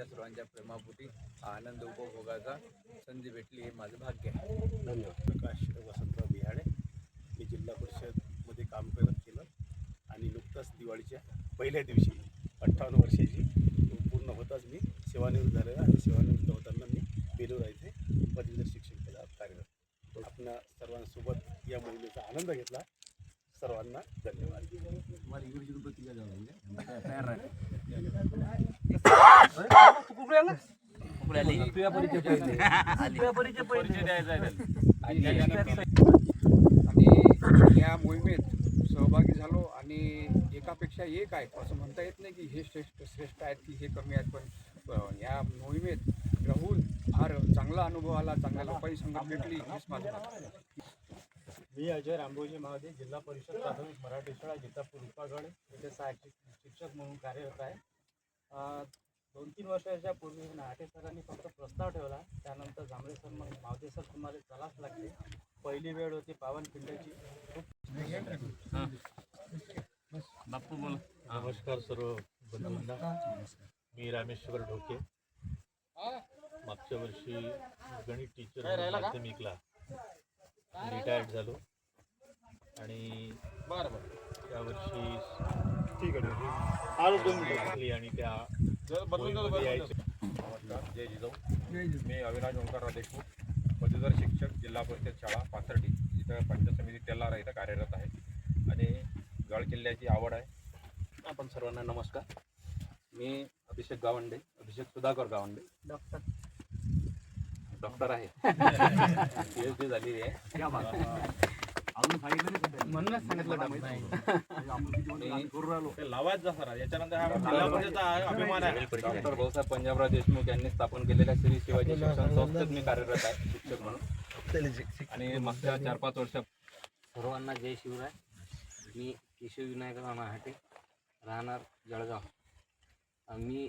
त्यांच्या सर्वांच्या प्रेमापोटी हा आनंद उपभोगाचा संधी भेटली हे माझं भाग्य आहे. धन्यवाद. प्रकाश वसंतराव बिहाडे. मी जिल्हा परिषदमध्ये काम करत केलं आणि नुकताच दिवाळीच्या पहिल्या दिवशी अठ्ठावन्न वर्षाची पूर्ण होताच मी सेवानिवृत्त झालेला आणि सेवानिवृत्त होताना मी बेलूर येथे पदवीधर शिक्षक पदावर कार्यरत. आपणा सर्वांसोबत या मोहिमेचा आनंद घेतला. सर्वांना धन्यवाद. आणि या मोहिमेत सहभागी झालो आणि एकापेक्षा एक आहे. असं म्हणता येत नाही की हे श्रेष्ठ श्रेष्ठ आहेत की हे कमी आहेत पण या मोहिमेत राहून फार चांगला अनुभव आला चांगल्या लोकांची संगत भेटली हेच माझं मी अजय रामभोजी महादेव जिल्हा परिषद प्राथमिक मराठी शाळा जितापूर उपागड येथे सहाय्यक शिक्षक म्हणून कार्यरत आहे. दोन तीन वर्षाच्या पूर्वी नाटे सरांनी फक्त प्रस्ताव ठेवला. त्यानंतर जांभळे सर मग मावते सर तुम्हाला चलाच लागते. पहिली वेळ होती पावनखिंडची खूप नमस्कार सर्व मी रामेश्वर ढोके. मागच्या वर्षी गणित टीचर माध्यमिकला रिटायर्ड झालो. आणि त्यावर्षी ठीक आहे आणि त्या मोहिमेमध्ये यायचे. नमस्कार जय जिजाऊ. मी अविनाश ओंकारराव देशमुख पदवीधर शिक्षक जिल्हा परिषद शाळा पाथर्डी. इथं पंचायत समिती तेलारा इथं कार्यरत आहे. आणि गड किल्ल्याची आवड आहे. आपण सर्वांना नमस्कार. मी अभिषेक गावंडे अभिषेक सुधाकर गावंडे. डॉक्टर. डॉक्टर आहे. पी एच डी झालेली आहे. म्हणूनच सांगितलं मी लावायच जा सर याच्यानंतर हा जिल्हा परिषदचा अभिमान आहे. डॉक्टर भाऊसाहेब पंजाबराव देशमुख यांनी स्थापन केलेल्या श्री शिवाजी शिक्षण संस्थेत मी कार्यरत आहे शिक्षक म्हणून. आणि मागच्या चार पाच वर्षा सर्वांना जय शिवराय. मी केशव विनायकराव महाटे राहणार जळगाव. मी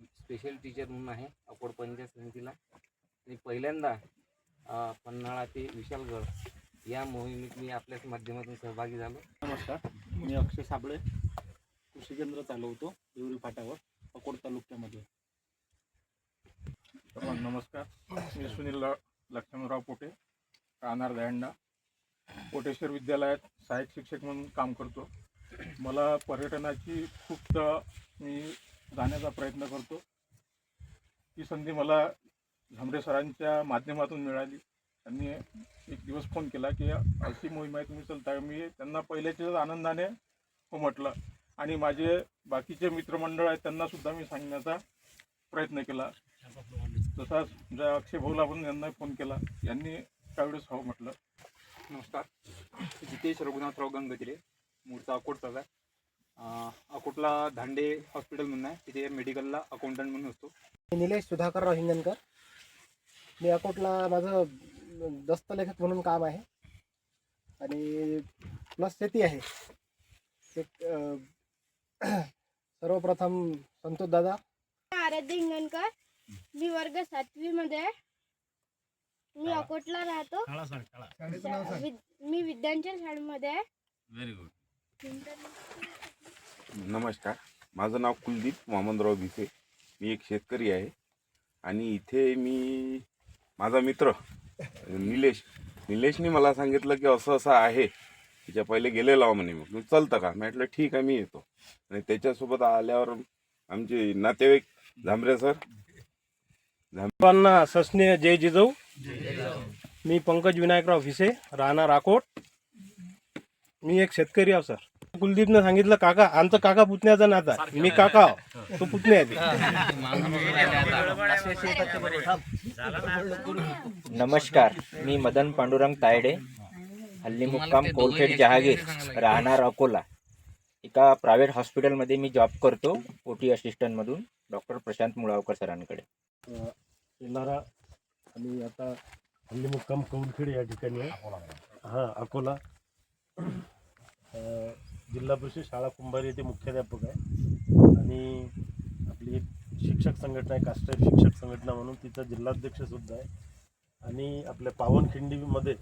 स्पेशल टीचर म्हणून आहे अकोट पंचायत समितीला. आणि पहिल्यांदा पन्हाळा ते विशालगड या मोहिमेत मी आपल्याच माध्यमातून सहभागी झालो. नमस्कार. मी अक्षय साबळे कृषी केंद्र चालवतो देवरी फाट्यावर अकोट तालुक्यामध्ये. नमस्कार. मी सुनील लक्ष्मणराव पोटे राहणार दहंडा कोटेश्वर विद्यालयात सहाय्यक शिक्षक म्हणून काम करतो. मला पर्यटनाची खूप मी जाण्याचा प्रयत्न करतो. ही संधी मला झमरे सरांच्या माध्यमातून मिळाली. त्यांनी एक दिवस फोन केला की अशी मोहीम आहे तुम्ही चलता. का?" मी त्यांना पहिल्याच्याच आनंदाने हो म्हटलं आणि माझे बाकीचे मित्रमंडळ आहेत त्यांनासुद्धा मी सांगण्याचा प्रयत्न केला. तसाच ज्या अक्षय भाऊला पण यांना फोन केला. यांनी त्यावेळेस हो म्हटलं. नमस्कार. जितेश रघुनाथराव गंगतिरे मूळचा अकोटचाच आहे अकोटला धांडे हॉस्पिटल म्हणून आहे. तिथे मेडिकलला अकाउंटंट म्हणून असतो. निलेश सुधाकरराव हिंगणकर. मी अकोटला माझं दस्तलेखक म्हणून काम आहे. आणि प्लस शेती आहे. एक अं, सर्वप्रथम संतोष दादा. आराध्य हिंगणकर मी वर्ग सातवी मध्ये आहे. मी अकोटला राहतो. विद- मी विद्यांचल शाळेमध्ये आहे. व्हेरी गुड नमस्कार. माझं नाव कुलदीप वामनराव भिसे. मी एक शेतकरी आहे. आणि इथे मी माझा मित्र निलेश. निलेशने मला सांगितलं की असं असं आहे. तिच्या पहिले गेलेलो आहो म्हणे मग. चलतं का? म्हटलं ठीक आहे मी येतो. आणि त्याच्यासोबत आल्यावर आमचे नातेवाईक झांबरे सर. सर्वांना सस्ने जय जिजाऊ. मी पंकज विनायकराव भिसे राहणार राकोट मी एक शेतकरी आहो सर. कुलदीपनं सांगितलं काका आमचं काका पुतण्याचा नाता आहे. मी काका तो पुतणे आहे ते. नमस्कार. मी मदन पांडुरंग तायडे हल्ली मुक्काम कोलखेड जहागीर राहणार अकोला. एका प्रायव्हेट हॉस्पिटलमध्ये मी जॉब करतो ओ टी असिस्टंटमधून डॉक्टर प्रशांत मुळावकर सरांकडे. येणारा आणि आता हल्ली मुक्काम कौलखेड या ठिकाणी आहे. हां अकोला. अं, जिल्हा परिषद शाळा कुंभारी येथे मुख्याध्यापक आहे. आणि आपली एक शिक्षक संघटना आहे कास्टाईप शिक्षक संघटना म्हणून तिचा जिल्हाध्यक्षसुद्धा आहे. आणि आपल्या पावनखिंडीमध्ये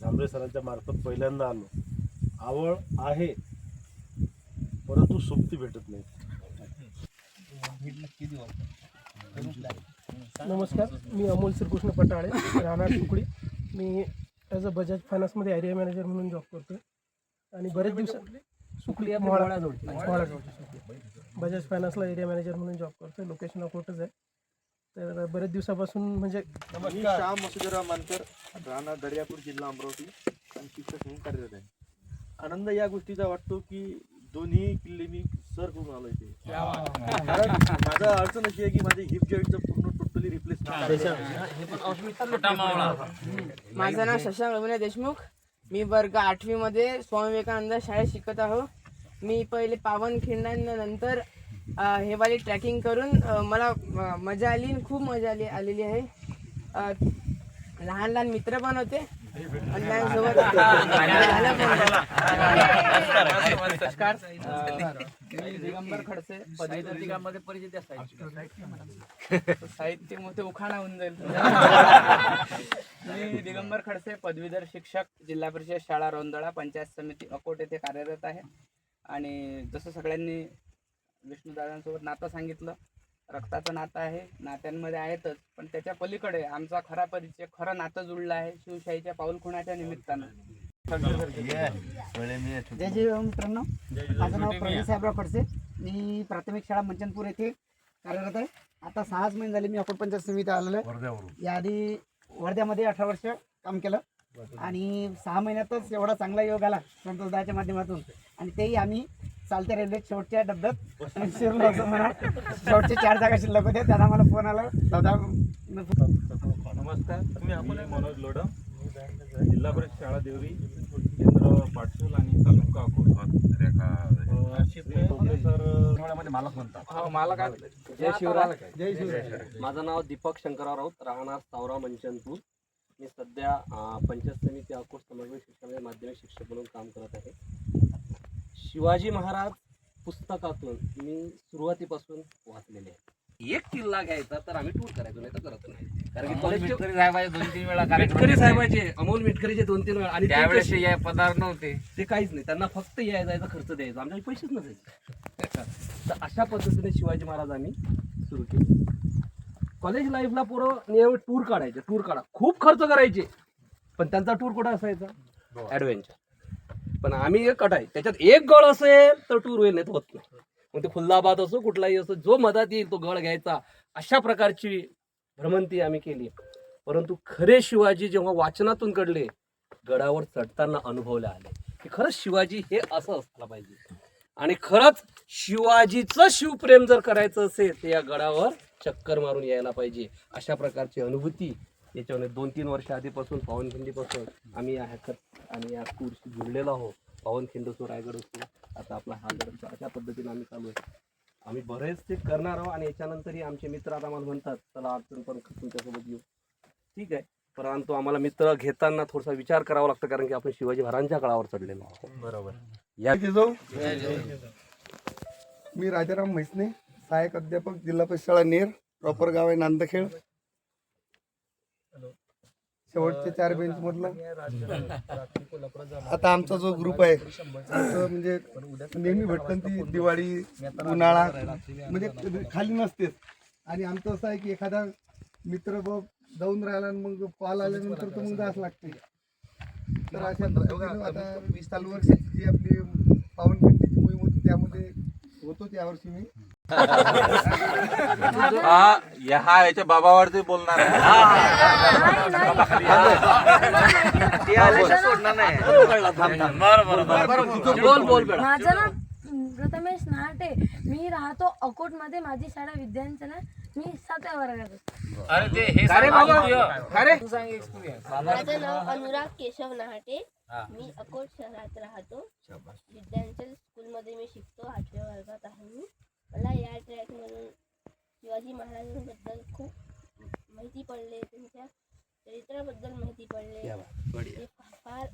झांबरे सरांच्या मार्फत पहिल्यांदा आलो. आवड आहे परंतु सोबती भेटत नाही. नमस्कार मी अमोल श्रीकृष्ण पटाळे राहणार तुकडी मी ॲज अ बजाज फायनान्समध्ये एरिया मॅनेजर म्हणून जॉब करतो आणि बरेच दिवस सुकडी मोहाळा. मोहाळाजवळची सुकडी बजाज फायनान्सला एरिया मॅनेजर म्हणून जॉब करतो लोकेशन अकोटच आहे. तर बरेच दिवसापासून म्हणजे श्याम वसुदेवराव मानकर राणा दर्यापूर जिल्हा अमरावती आणि शिक्षक म्हणून कार्यरत आहे. आनंद या गोष्टीचा वाटतो की दोन्ही किल्ले मी सर करून आलो इथे. कारण माझा अडचण अशी आहे की माझे हिप जॉईंटचं पूर्ण टोटली रिप्लेस माझं नाव शशांक रवींद्र देशमुख. मी वर्ग आठवीमध्ये स्वामी विवेकानंद शाळेत शिकत आहो. मी पहिले पावनखिंडांनंतर अ, हे वाली ट्रॅकिंग करून मला मजा आली आणि खूप मजा आली आलेली आहे. लहान लहान मित्र पण होते. दिगंबर खडसे पदवीधर परिचित साहित्य मोठे उखाणा होऊन जाईल. मी दिगंबर खडसे पदवीधर शिक्षक जिल्हा परिषद शाळा रोंदळा पंचायत समिती अकोट येथे कार्यरत आहे. आणि जसं सगळ्यांनी विष्णू दादांसोबत नातं सांगितलं रक्ताचं नातं आहे नात्यांमध्ये आहेतच पण त्याच्या पलीकडे आमचा खरा परिचय खरं नातं जुळलं आहे शिवशाहीच्या पाऊलखुणाच्या निमित्तानं. जय जय मित्रांनो माझं नाव प्रवीण साहेबराव खडसे. मी प्राथमिक शाळा मंचनपूर येथे कार्यरत आहे. आता सहाच महिने झाले मी अकोट पंचायत समिती आलेलो आहे. याआधी वर्ध्यामध्ये अठरा वर्ष काम केलं आणि सहा महिन्यातच एवढा चांगला योग आला संतोषदाच्या माध्यमातून. आणि तेही आम्ही चालत्या रेल्वेत शेवटच्या डब्यात. शिरलो असं म्हणा. शेवटचे चार जागा शिल्लक होत्या. त्यांना मला फोन आला. दादा नमस्कार. मी मनोज लोडम जिल्हा परिषद शाळा देवरी केंद्र पाटसूल आणि तालुका हो मला काय जय शिवराय. जय शिवराय. माझं नाव दीपक शंकरराव राऊत. राहणार सावरा मंचनपूर. मी सध्या पंचायत समिती अकोट समन्वय शिक्षणामध्ये माध्यमिक शिक्षक म्हणून काम करत आहे. शिवाजी महाराज पुस्तकातून मी सुरुवातीपासून वाचलेले आहे एक किल्ला घ्यायचा तर आम्ही टूर करायचो नाही तर करत नाही. कारण की कॉलेज दोन तीन वेळा मिटकरी साहेबाचे अमोल मिटकरीचे दोन तीन वेळा. आणि त्यावेळेस या पदार्थ नव्हते. ते काहीच नाही. त्यांना फक्त या जायचा खर्च द्यायचा. आमच्याकडे पैसेच नसायचे तर अशा पद्धतीने शिवाजी महाराजांनी सुरू केले. कॉलेज लाईफला पोरं टूर काढायचे. टूर काढा. खूप खर्च करायचे. पण त्यांचा टूर कुठं असायचा? ॲडव्हेंचर पण आम्ही एक कटाय त्याच्यात एक गळ असेल तर टूर होईल नाही तर होत नाही. मग ते फुल्लाबाद असो कुठलाही असो जो मधात येईल तो गळ घ्यायचा. अशा प्रकारची भ्रमंती आम्ही केली. परंतु खरे शिवाजी जेव्हा वाचनातून घडले गडावर चढताना अनुभवले आले. की खरंच शिवाजी हे असं असलं पाहिजे. आणि खरंच शिवाजीचं शिवप्रेम जर करायचं असेल तर या गडावर चक्कर मारून यायला पाहिजे. अशा प्रकारची अनुभूती याच्यामध्ये दोन तीन वर्ष आधीपासून पावनखिंडीपासून आम्ही या हॅकर आणि या टूरशी जुळलेलो आहोत. पावनखिंड असो रायगड असो आता आपला हा गड अशा पद्धतीने आम्ही चालू आहे. आम्ही बरेचसे करणार आहोत आणि याच्यानंतरही आमचे मित्र आता आम्हाला म्हणतात चला अडचण पण तुमच्यासोबत येऊ. ठीक आहे. परंतु आम्हाला मित्र घेताना थोडासा विचार करावा लागतो कारण की आपण शिवाजी महाराजांच्या काळावर चढलेलो आहोत. बरोबर. या मी राजाराम म्हैसने सहाय्यक अध्यापक जिल्हा परिषद शाळा नेर प्रॉपर गाव आहे नांदखेड. शेवटचे चार बेंच मधलं आता आमचा जो ग्रुप आहे म्हणजे नेहमी भटकंती दिवाळी उन्हाळा म्हणजे खाली नसतेच. आणि आमचं असं आहे की एखादा मित्र बघ जाऊन राहिला आणि मग कॉल आल्यानंतर तर मग जास लागते तर अशा आता चालू वर्षाची जी आपली पावनखिंडीची मोहीम होती त्यामध्ये होतोच यावर्षी मी. हा याच्या बाबावरती बोलणार बोल. बोल बेटा. माझं नाव प्रथमेश नाटे मी राहतो अकोटमध्ये माझी शाळा विद्यांचल आहे मी सातव्या वर्गात असते. माझं नाव अनुराग केशव नहाटे मी अकोट शहरात राहतो. विद्यांचल स्कूलमध्ये मी शिकतो आठव्या वर्गात आहे मी. मला या ट्रॅक मधून शिवाजी महाराजांबद्दल खूप माहिती पडले त्यांच्या चरित्राबद्दल माहिती पडले ते फार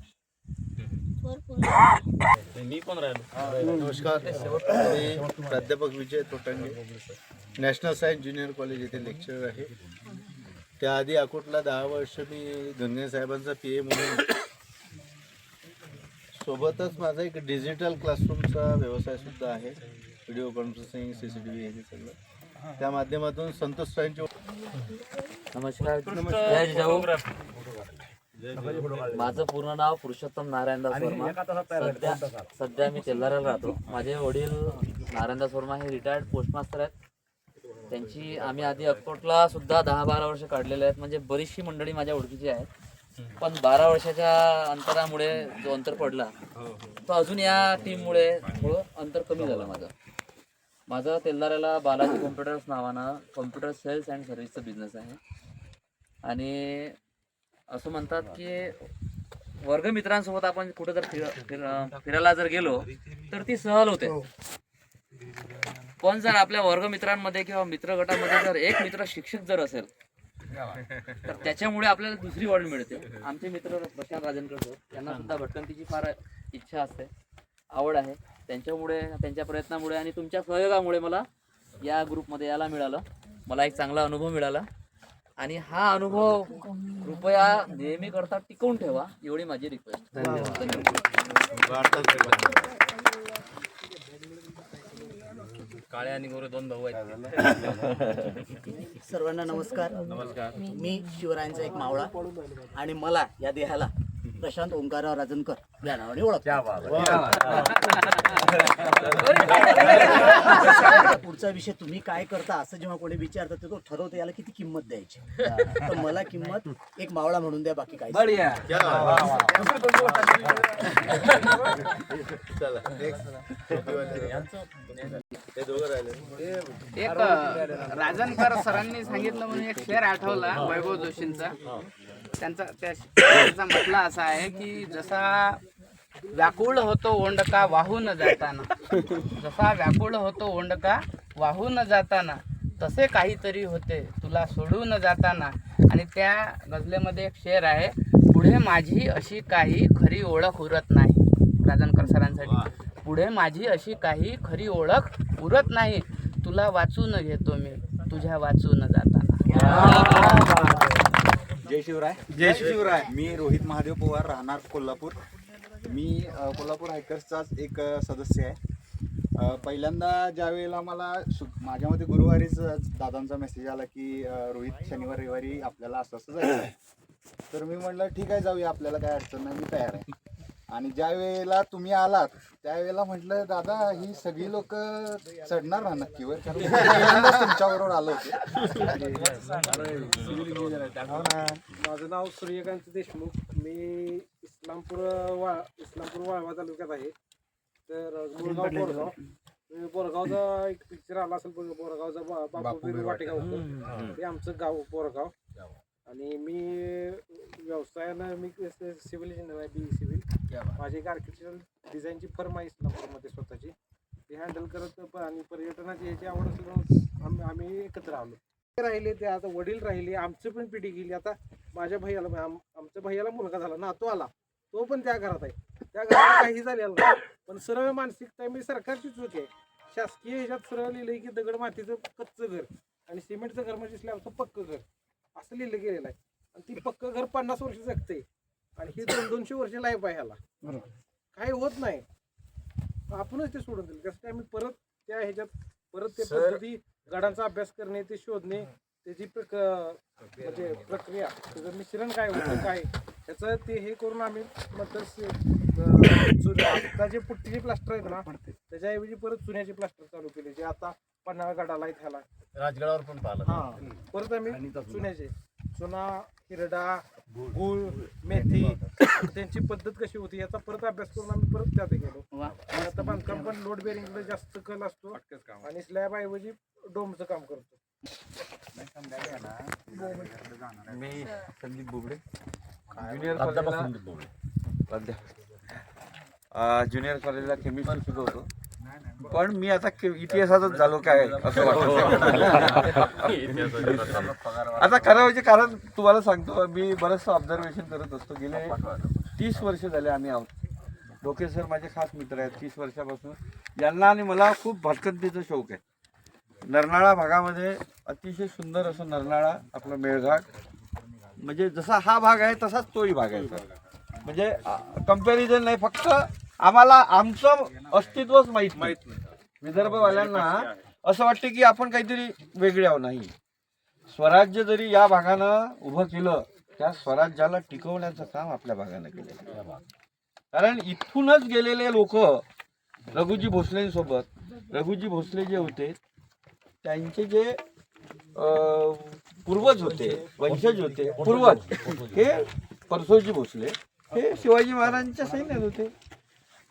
थोरपूर्ण आहे. मी पण राहिलो? नमस्कार. मी प्राध्यापक Vijay Totange national science junior college येथे लेक्चरर आहे. त्याआधी अकोटला दहा वर्ष मी धनगे साहेबांचा पी ए म्हणून सोबतच माझा एक डिजिटल क्लासरूमचा व्यवसाय सुद्धा आहे. Video conferencing C C T V हे सगळं. त्या माध्यमातून संतोष सरांची नमस्कार. जय जिजाऊ. माझं पूर्ण नाव पुरुषोत्तम नारायणदास वर्मा. सध्या सध्या मी तेल्हाराला राहतो. माझे वडील नारायणदास वर्मा हे रिटायर्ड पोस्टमास्टर आहेत. त्यांची आम्ही आधी अक्कोटला सुद्धा दहा बारा वर्ष काढलेले आहेत. म्हणजे बरीचशी मंडळी माझ्या ओळखीची आहेत. पण बारा वर्षाच्या अंतरामुळे जो अंतर पडला तो अजून या टीममुळे थोडं अंतर कमी झालं माझं. माझं तेल्हाराला बालाजी कॉम्प्युटर्स नावानं कॉम्प्युटर सेल्स अँड सर्व्हिसचं बिझनेस आहे. आणि असं म्हणतात की वर्गमित्रांसोबत आपण कुठं जर फिर फिर- फिरायला जर गेलो तर ती सहल होते. पण जर आपल्या वर्गमित्रांमध्ये किंवा मित्र गटामध्ये जर एक मित्र शिक्षक जर असेल तर त्याच्यामुळे आपल्याला दुसरी ओढ मिळते. आमचे मित्र प्रशांत सर त्यांना सुद्धा भटकंतीची फार इच्छा असते. आवड आहे. त्यांच्यामुळे त्यांच्या प्रयत्नामुळे आणि तुमच्या सहयोगामुळे मला या ग्रुपमध्ये यायला मिळालं. मला एक चांगला अनुभव मिळाला. आणि हा अनुभव कृपया नेहमी करता टिकवून ठेवा एवढी माझी रिक्वेस्ट काळे आणि गोरे दोन भाऊ आहेत. सर्वांना नमस्कार. नमस्कार. मी शिवरायांचा एक मावळा आणि मला या देहाला प्रशांत ओंकारराव राजनकर या नावाने ओळख. पुढचा विषय तुम्ही काय करता असं जेव्हा कोणी विचारतं तर तो ठरवतो याला किती किंमत द्यायची? तर मला किंमत एक मावळा म्हणून द्या बाकी काय एक राजनकर सरांनी सांगितलं म्हणून एक शेर आठवला वैभव जोशींचा. त्यांचा त्या शेरचा म्हटला असा आहे की जसा व्याकुळ होतो ओंडका वाहून जाताना जसा व्याकुळ होतो ओंडका वाहून जाताना तसे काहीतरी होते तुला सोडून जाताना. आणि त्या गझलेमध्ये एक शेर आहे पुढे माझी अशी काही खरी ओळख उरत नाही. राजनकर सरांसाठी पुढे माझी अशी काही खरी ओळख उरत नाही तुला वाचून घेतो मी तुझ्या वाचून जाताना. जय शिवराय. जय शिवराय. मी रोहित महादेव पवार राहणार कोल्हापूर. मी अ, कोल्हापूर हायकर्सचाच एक अ, सदस्य आहे. अ, पहिल्यांदा ज्या वेळेला मला सु माझ्यामध्ये गुरुवारीच दादांचा मेसेज आला की अ, रोहित शनिवार रविवारी आपल्याला असं असं जायचं आहे तर मी म्हटलं ठीक आहे जाऊया. आपल्याला काय अडचण नाही. मी तयार आहे. आणि ज्या वेळेला तुम्ही आलात त्यावेळेला म्हटलं दादा ही सगळी लोक चढणार ना नक्कीवर तुमच्याबरोबर आलो होतो. माझं नाव सूर्यकांत देशमुख. मी इस्लामपूर वा इस्लामपूर वाळवा तालुक्यात आहे. तर मुळगाव बोरगाव. बोरगावचा एक पिक्चर आला असेल बघ, बोरगावचा बा- बापू वाटेगाव ते आमचं गाव बोरगाव. आणि मी व्यवसायानं मी सिव्हिल इंजिनियर आहे बी सिव्हिल. माझी एक आर्किटेक्चरल डिझाईनची फर्म आहे इस्लामपूरमध्ये स्वतःची. ते हँडल करत प- आणि पर्यटनाची याची आवड असल्यामुळे आम्ही आम्ही एकत्र आलो. ते राहिले ते आता वडील राहिले आमची पण पिढी गेली. आता माझ्या भैयाला आम- आमच्या भैयाला मुलगा झाला ना तो आला. तो पण त्या घरात आहे. त्या घरात काही झालेलं नाही. पण सरळ मानसिकता मी सरकारची चूक आहे. शासकीय ह्याच्यात सरळ लिहिलंय की दगड मातीचं कच्चं घर आणि सिमेंटचं घर म्हणजे स्लॅबचं पक्क घर. असं लिहिलं गेलेलं आहे. आणि ती पक्क घर पन्नास वर्ष जगते आणि ही दोन दोनशे वर्ष लाईफ आहे ह्याला. काही होत नाही. आपणच ते सोडून दिलं. त्यासाठी आम्ही परत त्या ह्याच्यात परत ते पद्धती गडांचा अभ्यास करणे ते शोधणे त्याची प्रक म्हणजे प्रक्रिया त्याचं मिश्रण काय होतं काय? त्याचं ते हे करून आम्ही नंतर से- अं, चुन्या आता जे पुट्टीचे प्लास्टर आहेत ना त्याच्याऐवजी परत चुन्याचे प्लास्टर चालू केले जे आता पन्हाळा गडाला आहेत ह्याला. राजगडावर पण पाहिलं. हा. परत आम्ही चुन्याचे चुना हिरडा गुळ मेथी त्यांची पद्धत कशी होती याचा परत अभ्यास करून आम्ही परत त्यात गेलो. आणि आता बांधकाम पण लोड बेरिंगला जास्त कल असतो आणि स्लॅब ऐवजी डोमचं काम करतो. मी संदीप बुबडे. ज्युनियर कॉलेजला ज्युनियर कॉलेजला केमिस्ट्री शिकवतो. पण मी आता के- इतिहासातच झालो काय असं वाटतं. आता खरं कारण तुम्हाला सांगतो मी बरंचसं ऑब्झर्वेशन करत असतो. गेले तीस वर्ष झाले आम्ही आहोत. डोके सर माझे खास मित्र आहेत तीस वर्षापासून. यांना आणि मला खूप भटकंतीचा शौक आहे. नरनाळा भागामध्ये अतिशय सुंदर असं नरनाळा आपलं मेळघाट. म्हणजे जसा हा भाग आहे तसाच तोही भाग आहे सर. म्हणजे कंपॅरिझन नाही फक्त आम्हाला आमचं अस्तित्वच माहीत माहीत नाही. विदर्भवाल्यांना असं वाटते की आपण काहीतरी वेगळे आहो नाही. स्वराज्य जरी या भागानं उभं केलं त्या स्वराज्याला टिकवण्याचं काम आपल्या भागानं केलं कारण इथूनच गेलेले लोक रघुजी भोसलेंसोबत रघुजी भोसले जे होते त्यांचे जे पूर्वज होते वंशज होते पूर्वज हे परसोजी भोसले हे शिवाजी महाराजांच्या सैन्यात होते.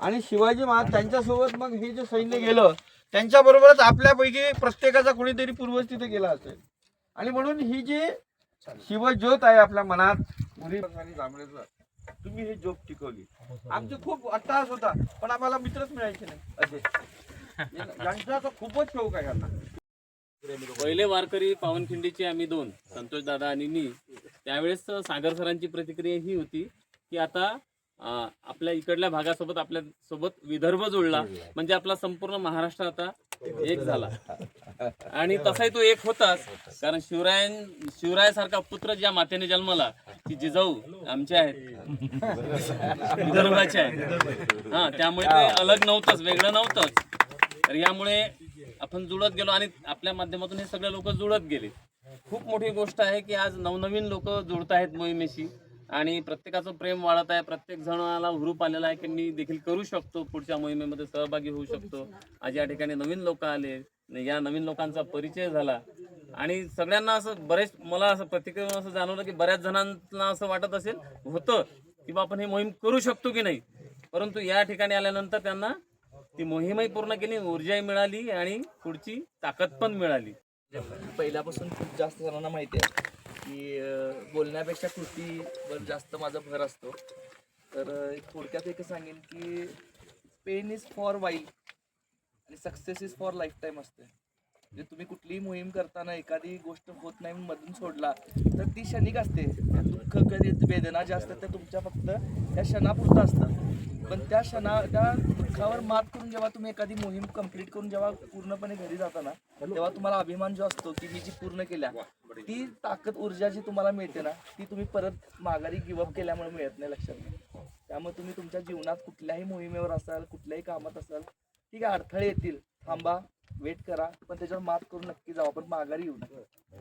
आणि शिवाजी महाराज त्यांच्यासोबत मग हे जे सैन्य गेलं त्यांच्याबरोबरच आपल्यापैकी प्रत्येकाचा कोणीतरी पूर्वज तिथे गेला असेल. आणि म्हणून ही जी शिवज्योत आहे आपल्या मनात मुली तुम्ही ही जोप टिकवली. आमचे खूप अट्टहास होता पण आम्हाला मित्रच मिळायचे नाही. असे. यांचा तर खूपच शौक आहे यांना. पहिले वारकरी पावनखिंडीचे आम्ही दोन संतोष दादा आणि मी. त्यावेळेस सागर सरांची प्रतिक्रिया ही होती की आता आपल्या इकडल्या भागासोबत आपल्यासोबत विदर्भ जोडला म्हणजे आपला संपूर्ण महाराष्ट्र आता एक झाला. आणि तसाही तो एक होताच. कारण शिवरायन शिवरायासारखा पुत्र ज्या मातेने जन्मला ती जिजाऊ आमच्या आहेत. विदर्भाचे आहेत. हा त्यामुळे ते अलग नव्हतंच वेगळं नव्हतंच. तर यामुळे आपण जुळत गेलो आणि आपल्या माध्यमातून हे सगळे लोक जुळत गेले. खूप मोठी गोष्ट आहे की आज नवनवीन लोक जुळत आहेत मोहिमेशी. आणि प्रत्येकाचं प्रेम वाढत आहे. प्रत्येक जणाला हुरूप आलेला आहे की मी देखील करू शकतो. पुढच्या मोहिमेमध्ये सहभागी होऊ शकतो. आज या ठिकाणी नवीन लोक आले. या नवीन लोकांचा परिचय झाला. आणि सगळ्यांना असं बरेच मला असं प्रतिक्रिया असं जाणवलं की बऱ्याच जणांना असं वाटत असेल होतं की बा आपण ही मोहीम करू शकतो की नाही. परंतु या ठिकाणी आल्यानंतर त्यांना ती मोहीमही पूर्ण केली ऊर्जाही मिळाली आणि पुढची ताकद पण मिळाली. पहिल्यापासून खूप जास्त जणांना माहिती आहे. की बोलण्यापेक्षा कृतीवर जास्त माझा भर असतो. तर थोडक्यात एक सांगेन की पेन इज फॉर वाईल आणि success is for life time असते. म्हणजे तुम्ही कुठलीही मोहीम करताना एखादी गोष्ट होत नाही मधून सोडला तर ती क्षणिक असते. दुःख कधी वेदना ज्या असतात त्या तुमच्या फक्त त्या क्षणापुरतं असतात. पण त्या क्षणा त्या दुःखावर मात करून जेव्हा तुम्ही एखादी मोहीम कंप्लीट करून जेव्हा पूर्णपणे घरी जाता ना तेव्हा तुम्हाला अभिमान जो असतो की मी जी पूर्ण केल्या ती ताकद ऊर्जा जी तुम्हाला मिळते ना ती तुम्ही परत माघारी गिवअप केल्यामुळे मिळत नाही लक्षात. त्यामुळे तुम्ही तुमच्या जीवनात कुठल्याही मोहिमेवर असाल कुठल्याही कामात असाल ठीक आहे अडथळे येतील थांबा वेट करा पण त्याच्यावर मात करून नक्की जावा पण माघारी येऊ नका.